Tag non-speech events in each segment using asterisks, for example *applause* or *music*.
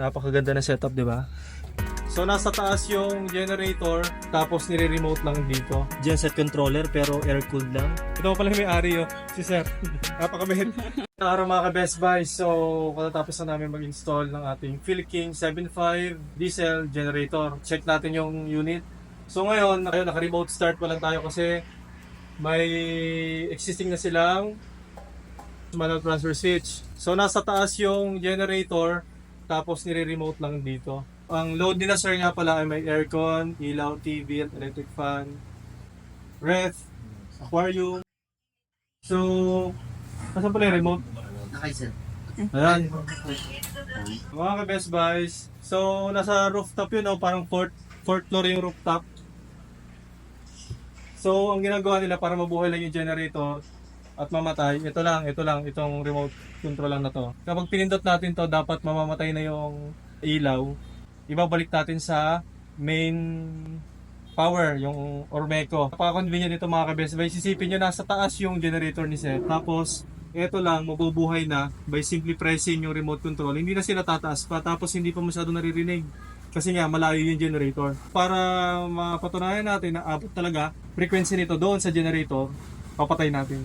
Napakaganda na setup, di ba? So nasa taas yung generator, tapos nire-remote lang dito. Genset controller pero air-cooled lang. Ito pala yung may-ari oh, si Sir. *laughs* Napakabait. Araw mga ka-Best Buy, so katatapos na namin mag-install ng ating Philking 7.5 diesel generator. Check natin yung unit. So ngayon, ayun, naka-remote start pa lang tayo kasi may existing na silang manual transfer switch. So nasa taas yung generator, tapos nire-remote lang dito. Ang load nila sir nga pala ay may aircon, ilaw, TV, at electric fan, ref, aquarium. So, Nasaan pala yung remote? Okay, sir. Ayan. Mga ka-best buys. So, nasa rooftop yun, oh, parang fourth, fourth floor yung rooftop. So, ang ginagawa nila para mabuhay lang yung generator at mamatay, ito lang, ito lang, itong remote control lang na to. Kapag pinindot natin to, dapat mamamatay na yung ilaw. Ibabalik natin sa main power, yung Ormeco. Napaka-convenient ito mga ka-best buys. Sisipin nyo, nasa taas yung generator ni Seth. Tapos, ito lang, mabubuhay na by simply pressing yung remote control. Hindi na sila tataas pa, tapos hindi pa masyado naririnig. Kasi nga, malayo yung generator. Para mapatunayan natin na abot talaga frequency nito doon sa generator, papatay natin.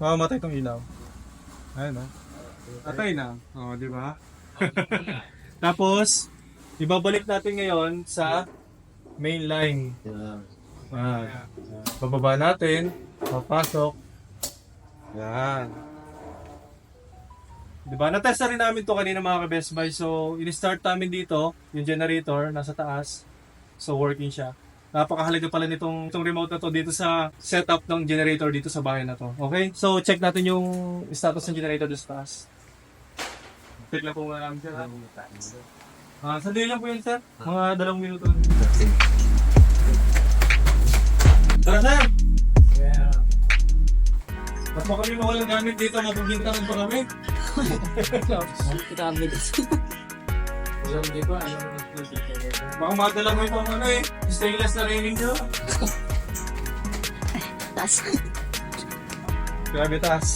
Mamamatay itong ilaw. Ayun o. Patay na. O, di ba? *laughs* Tapos, ibabalik natin ngayon sa main line. Ah, bababa natin, papasok. Yan. Diba? Natest na rin namin to kanina mga ka-Best Buy. So, in-start namin dito, yung generator, nasa taas. So, working siya. Napakahalaga pala nitong itong remote na to dito sa setup ng generator dito sa bahay na to. Okay? So, check natin yung status ng generator dito sa taas. Check lang po muna namin sir. ha? Ah, sandali lang po yun, sir. Mga dalawang minuto. Tara, sir! Ba't mo kami mawalang gamit dito? Mapagbintangan pa kami. *laughs* *laughs* Kita kami dito. Alam di ba, ano Baka madala mo itong ano eh. Stainless na railing nyo. Taas. Grabe taas.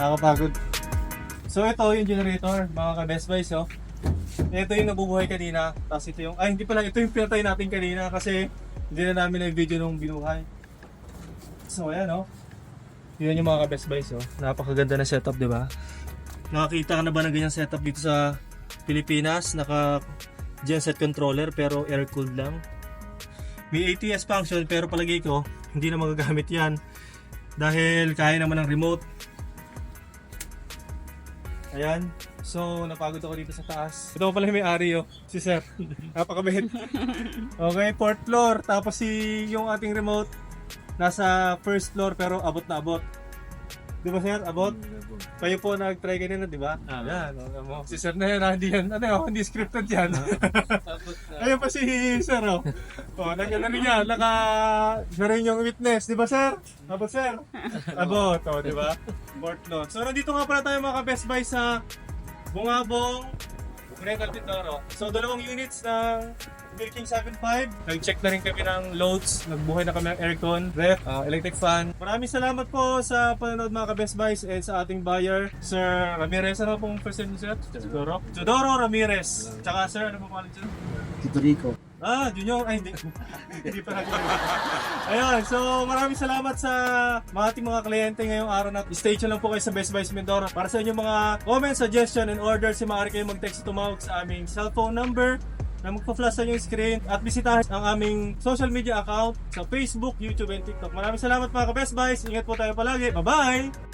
Nakakapagod. So ito yung generator, mga ka-best buys oh. Ito yung nabubuhay kanina. Tapos ito yung, ay hindi pala, ito yung pinatay natin kanina kasi hindi na namin na-video nung binuhay. So ayan oh. Yun yung mga ka-best buys oh. Napakaganda na setup, di ba? Nakakita ka na ba ng ganyang setup dito sa Pilipinas? Naka genset controller pero air-cooled lang. May ATS function pero palagi ko hindi na magagamit yan dahil kaya naman ng remote. Ayan. So, napagod ako dito sa taas. Ito pala yung may-ari oh, si Sir. *laughs* Napakabait. *laughs* Okay, fourth floor. Tapos si yung ating remote nasa first floor pero abot na abot. Di ba Sir? Abot? Kayo po nag-try kanina, di ba? Ah. Yan. Oh, mo. Si Sir na yan, ah, hindi yan. Ano, oh, hindi scripted yan. Na. Ayun pa si Sir, oh. Oh, nag ano niya, naka siya rin yung witness, di ba Sir? Abot Sir? Abot, oh, di ba? Floor. So, nandito nga pala tayo mga ka-Best Buy sa Bungabong, Rental Tindoro. So, dalawang units ng Milking 7.5. Nag-check na rin kami ng loads. Nagbuhay na kami ng aircon, ref, ah, electric fan. Maraming salamat po sa panonood mga ka-Best Buys and sa ating buyer, Sir Ramirez. Ano pong first name Sir? Tudoro? Tudoro Ramirez. Tsaka Sir, ano po pangalan niyo? Tito Rico. Ah, Junior. Ay, hindi. *laughs* hindi pa natin. Ayun, so maraming salamat sa mga ating mga kliyente ngayong araw na stay tuned lang po kayo sa Best Buy Mindoro. Para sa inyong mga comment, suggestion, and orders, si maaari kayo mag-text tumawag sa aming cellphone number na magpa-flash inyong screen at bisitahin ang aming social media account sa Facebook, YouTube, and TikTok. Maraming salamat mga ka-Best Buys. Ingat po tayo palagi. Bye-bye!